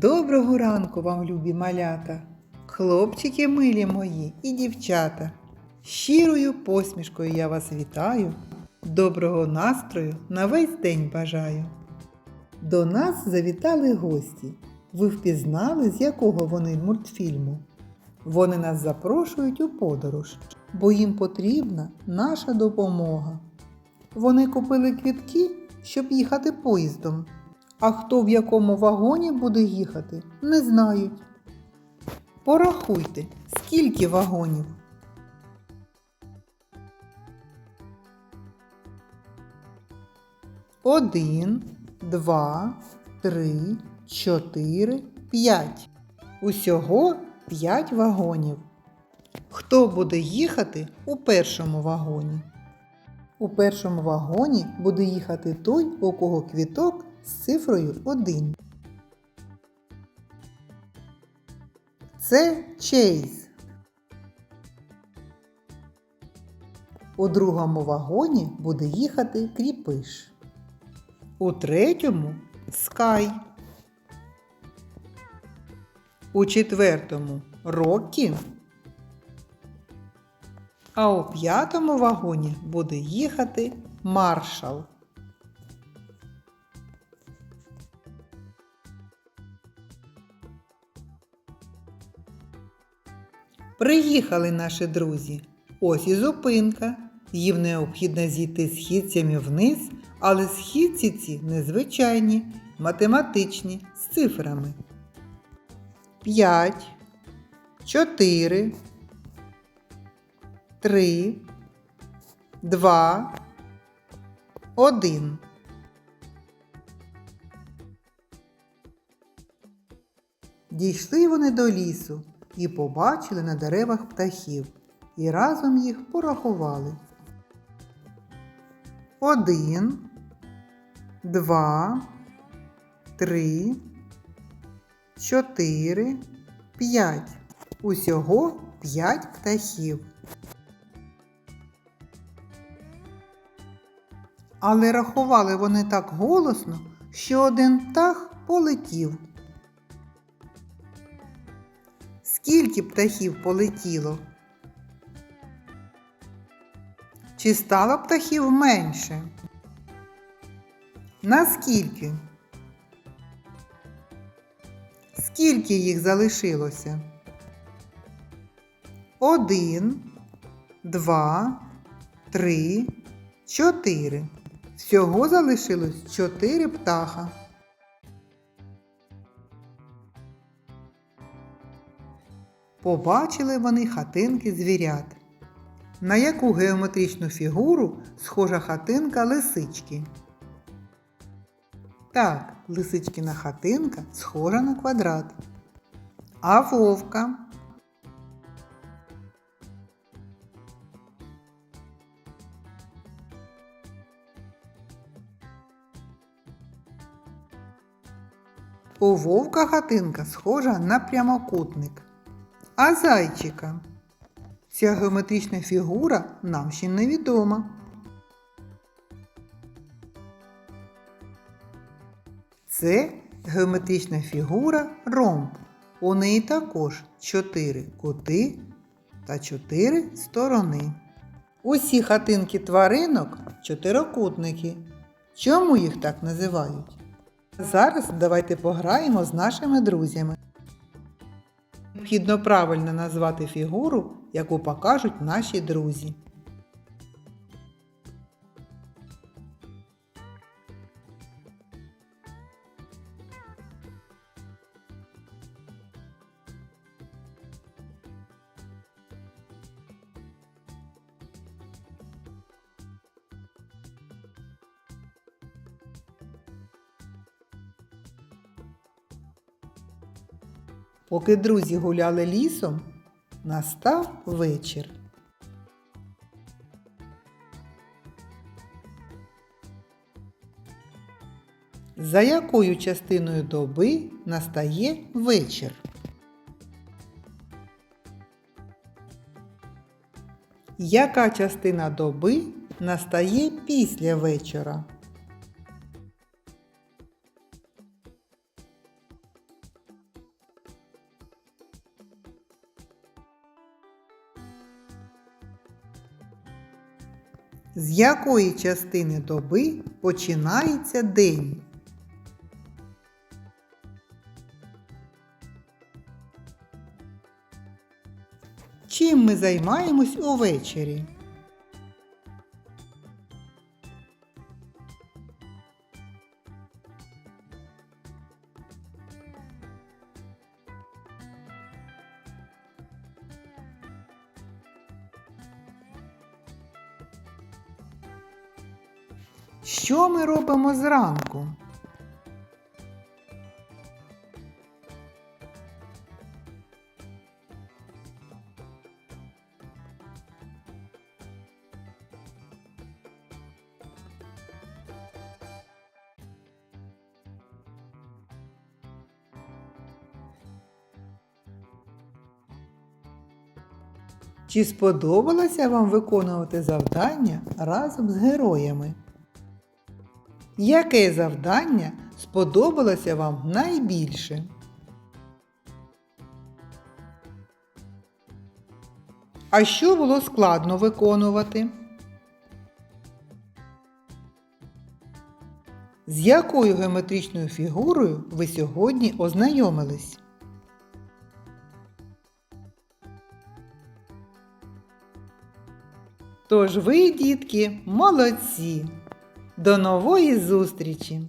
Доброго ранку вам, любі малята, хлопчики милі мої і дівчата. Щирою посмішкою я вас вітаю, доброго настрою на весь день бажаю. До нас завітали гості. Ви впізнали, з якого вони мультфільму? Вони нас запрошують у подорож, бо їм потрібна наша допомога. Вони купили квітки, щоб їхати поїздом. А хто в якому вагоні буде їхати, не знають. Порахуйте, скільки вагонів. Один, два, три, чотири, п'ять. Усього п'ять вагонів. Хто буде їхати у першому вагоні? У першому вагоні буде їхати той, у кого квіток з цифрою 1. Це Чейз. У другому вагоні буде їхати кріпиш. У третьому Скай. У четвертому Роккі. А у п'ятому вагоні буде їхати маршал. Приїхали наші друзі. Ось і зупинка. Їм необхідно зійти східцями вниз, але східці ці незвичайні, математичні з цифрами. 5, 4, 3, 2, 1. Дійшли вони до лісу і побачили на деревах птахів, і разом їх порахували. Один, два, три, чотири, п'ять. Усього п'ять птахів. Але рахували вони так голосно, що один птах полетів. Скільки птахів полетіло? Чи стало птахів менше? Наскільки? Скільки їх залишилося? Один, два, три, чотири. Всього залишилось чотири птаха. Побачили вони хатинки звірят. На яку геометричну фігуру схожа хатинка лисички? Так, лисичкина хатинка схожа на квадрат. А вовка? У вовка хатинка схожа на прямокутник. А зайчика? Ця геометрична фігура нам ще невідома. Це геометрична фігура ромб. У неї також 4 кути та 4 сторони. Усі хатинки тваринок чотирикутники. Чому їх так називають? Зараз давайте пограємо з нашими друзями. Необхідно правильно назвати фігуру, яку покажуть наші друзі. Поки друзі гуляли лісом, настав вечір. За якою частиною доби настає вечір? Яка частина доби настає після вечора? З якої частини доби починається день? Чим ми займаємось увечері? Що ми робимо зранку? Чи сподобалося вам виконувати завдання разом з героями? Яке завдання сподобалося вам найбільше? А що було складно виконувати? З якою геометричною фігурою ви сьогодні ознайомились? Тож ви, дітки, молодці! До нової зустрічі!